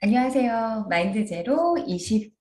안녕하세요. 마인드 제로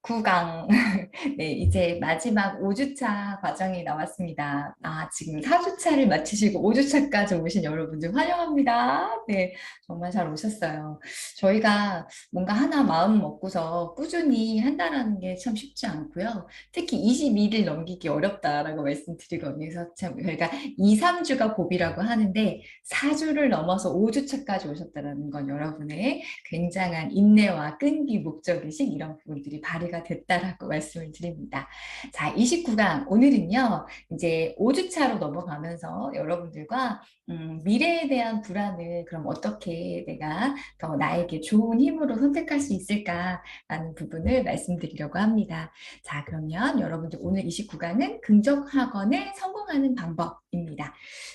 29강. 네, 이제 마지막 5주차 과정이 나왔습니다. 아, 지금 4주차를 마치시고 5주차까지 오신 여러분들 환영합니다. 네, 정말 잘 오셨어요. 저희가 뭔가 하나 마음 먹고서 꾸준히 한다라는 게 참 쉽지 않고요. 특히 22일 넘기기 어렵다라고 말씀드리거든요. 그래서 참 저희가 2, 3주가 고비라고 하는데 4주를 넘어서 5주차까지 오셨다는 건 여러분의 굉장한 인내 인내와 끈기, 목적의식 이런 부분들이 발휘가 됐다라고 말씀을 드립니다. 자, 29강 오늘은요. 이제 5주차로 넘어가면서 여러분들과 음, 미래에 대한 불안을 그럼 어떻게 내가 더 나에게 좋은 힘으로 선택할 수 있을까라는 부분을 말씀드리려고 합니다. 자, 그러면 여러분들 오늘 29강은 긍정학원에 성공하는 방법입니다.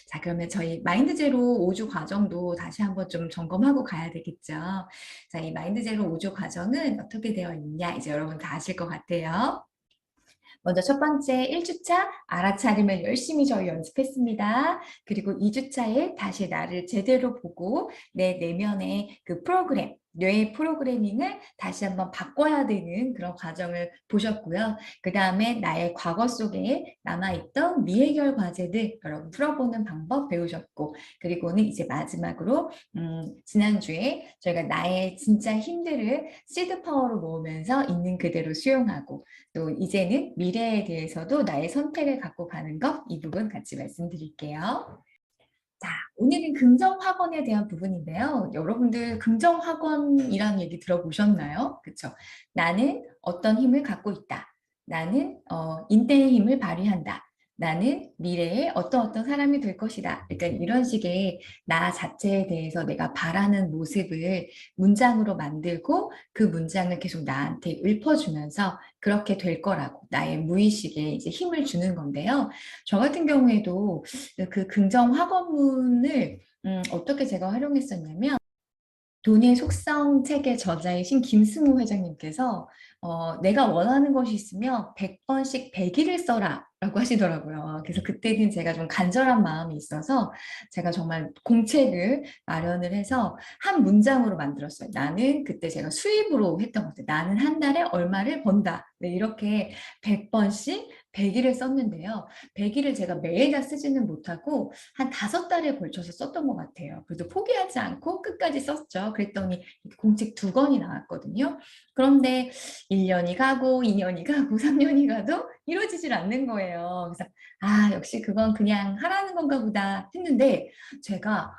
자, 그러면 저희 마인드 제로 5주 과정도 다시 한번 좀 점검하고 가야 되겠죠. 자, 이 마인드 제로 5주 과정은 어떻게 되어 있냐 이제 여러분 다 아실 것 같아요. 먼저 첫 번째 1주차 알아차림을 열심히 저희 연습했습니다. 그리고 2주차에 다시 나를 제대로 보고 내 내면의 그 프로그램, 뇌의 프로그래밍을 다시 한번 바꿔야 되는 그런 과정을 보셨고요. 그 다음에 나의 과거 속에 남아있던 미해결 과제들 여러분 풀어보는 방법 배우셨고 그리고는 이제 마지막으로 음, 지난주에 저희가 나의 진짜 힘들을 시드 파워로 모으면서 있는 그대로 수용하고 또 이제는 미래에 대해서도 나의 선택을 갖고 가는 것 이 부분 같이 말씀드릴게요. 자, 오늘은 긍정학원에 대한 부분인데요. 여러분들 긍정학원이라는 얘기 들어보셨나요? 그렇죠? 나는 어떤 힘을 갖고 있다. 나는 어, 인대의 힘을 발휘한다. 나는 미래에 어떤 어떤 사람이 될 것이다. 그러니까 이런 식의 나 자체에 대해서 내가 바라는 모습을 문장으로 만들고 그 문장을 계속 나한테 읊어주면서 그렇게 될 거라고 나의 무의식에 이제 힘을 주는 건데요. 저 같은 경우에도 그 긍정 학원문을 음, 어떻게 제가 활용했었냐면 돈의 속성 책의 저자이신 김승우 회장님께서 어, 내가 원하는 것이 있으면 100번씩 100일을 써라 라고 하시더라고요. 그래서 그때는 제가 좀 간절한 마음이 있어서 제가 정말 공책을 마련을 해서 한 문장으로 만들었어요. 나는 그때 제가 수입으로 했던 것 같아요. 나는 한 달에 얼마를 번다. 네, 이렇게 100번씩 100일을 썼는데요. 100일을 제가 매일 다 쓰지는 못하고 한 다섯 달에 걸쳐서 썼던 것 같아요. 그래도 포기하지 않고 끝까지 썼죠. 그랬더니 공책 두 권이 나왔거든요. 그런데 1년이 가고 2년이 가고 3년이 가도 이루어지질 않는 거예요. 그래서 아 역시 그건 그냥 하라는 건가 보다 했는데 제가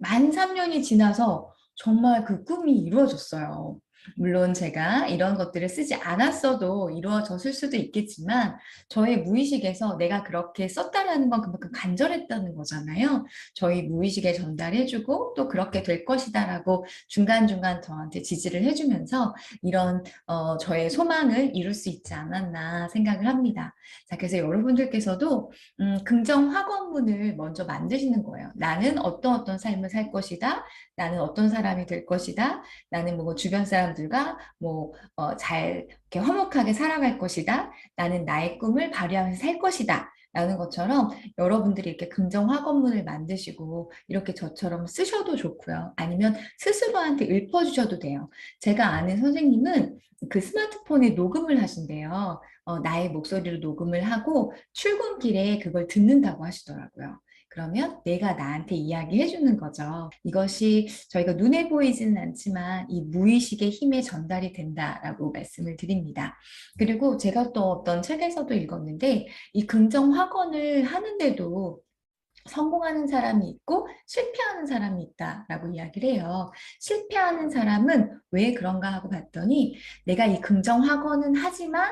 만 3년이 지나서 정말 그 꿈이 이루어졌어요. 물론 제가 이런 것들을 쓰지 않았어도 이루어졌을 수도 있겠지만 저의 무의식에서 내가 그렇게 썼다라는 건 그만큼 간절했다는 거잖아요. 저희 무의식에 전달해주고 또 그렇게 될 것이다 라고 중간중간 저한테 지지를 해주면서 이런 어, 저의 소망을 이룰 수 있지 않았나 생각을 합니다. 자, 그래서 여러분들께서도 음, 긍정 학원문을 먼저 만드시는 거예요. 나는 어떤 어떤 삶을 살 것이다. 나는 어떤 사람이 될 것이다. 나는 뭐 주변 사람 들과 뭐잘 어, 이렇게 화목하게 살아갈 것이다. 나는 나의 꿈을 발휘하면서 살 것이다. 라는 것처럼 여러분들이 이렇게 긍정 학원문을 만드시고 이렇게 저처럼 쓰셔도 좋고요. 아니면 스스로한테 읊어주셔도 돼요. 제가 아는 선생님은 그 스마트폰에 녹음을 하신대요. 어, 나의 목소리로 녹음을 하고 출근길에 그걸 듣는다고 하시더라고요. 그러면 내가 나한테 이야기해 주는 거죠. 이것이 저희가 눈에 보이지는 않지만 이 무의식의 힘에 전달이 된다라고 말씀을 드립니다. 그리고 제가 또 어떤 책에서도 읽었는데 이 긍정 확언을 하는데도 성공하는 사람이 있고 실패하는 사람이 있다라고 이야기를 해요. 실패하는 사람은 왜 그런가 하고 봤더니 내가 이 긍정 확언은 하지만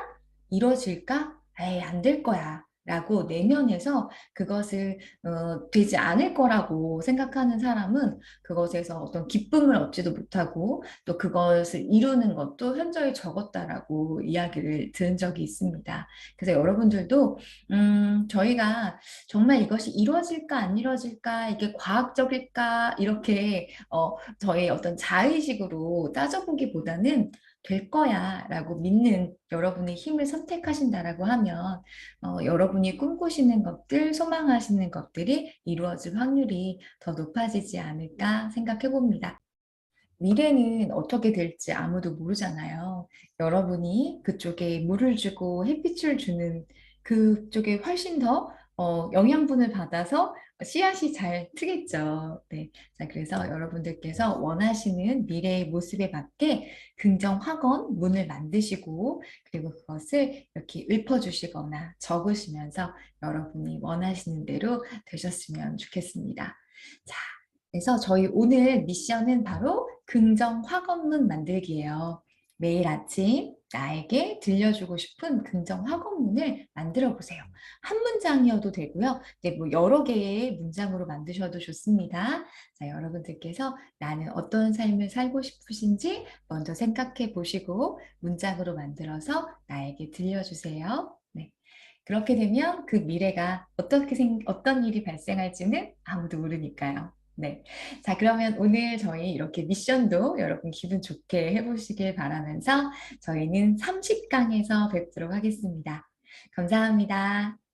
이루어질까? 에이, 안 될 거야. 라고 내면에서 그것을 어, 되지 않을 거라고 생각하는 사람은 그것에서 어떤 기쁨을 얻지도 못하고 또 그것을 이루는 것도 현저히 적었다라고 이야기를 들은 적이 있습니다. 그래서 여러분들도 음, 저희가 정말 이것이 이루어질까 안 이루어질까 이게 과학적일까 이렇게 어, 저희 어떤 자의식으로 따져보기보다는 될 거야 라고 믿는 여러분의 힘을 선택하신다라고 하면 어, 여러분이 꿈꾸시는 것들, 소망하시는 것들이 이루어질 확률이 더 높아지지 않을까 생각해 봅니다. 미래는 어떻게 될지 아무도 모르잖아요. 여러분이 그쪽에 물을 주고 햇빛을 주는 그쪽에 훨씬 더 어, 영양분을 받아서 씨앗이 잘 트겠죠. 네. 자, 그래서 여러분들께서 원하시는 미래의 모습에 맞게 긍정 확언 문을 만드시고 그리고 그것을 이렇게 읊어주시거나 적으시면서 여러분이 원하시는 대로 되셨으면 좋겠습니다. 자, 그래서 저희 오늘 미션은 바로 긍정 확언문 만들기예요. 매일 아침 나에게 들려주고 싶은 긍정 확언문을 만들어 보세요. 한 문장이어도 되고요. 네, 뭐 여러 개의 문장으로 만드셔도 좋습니다. 자, 여러분들께서 나는 어떤 삶을 살고 싶으신지 먼저 생각해 보시고 문장으로 만들어서 나에게 들려주세요. 네. 그렇게 되면 그 미래가 어떻게 생, 어떤 일이 발생할지는 아무도 모르니까요. 네. 자, 그러면 오늘 저희 이렇게 미션도 여러분 기분 좋게 해보시길 바라면서 저희는 30강에서 뵙도록 하겠습니다. 감사합니다.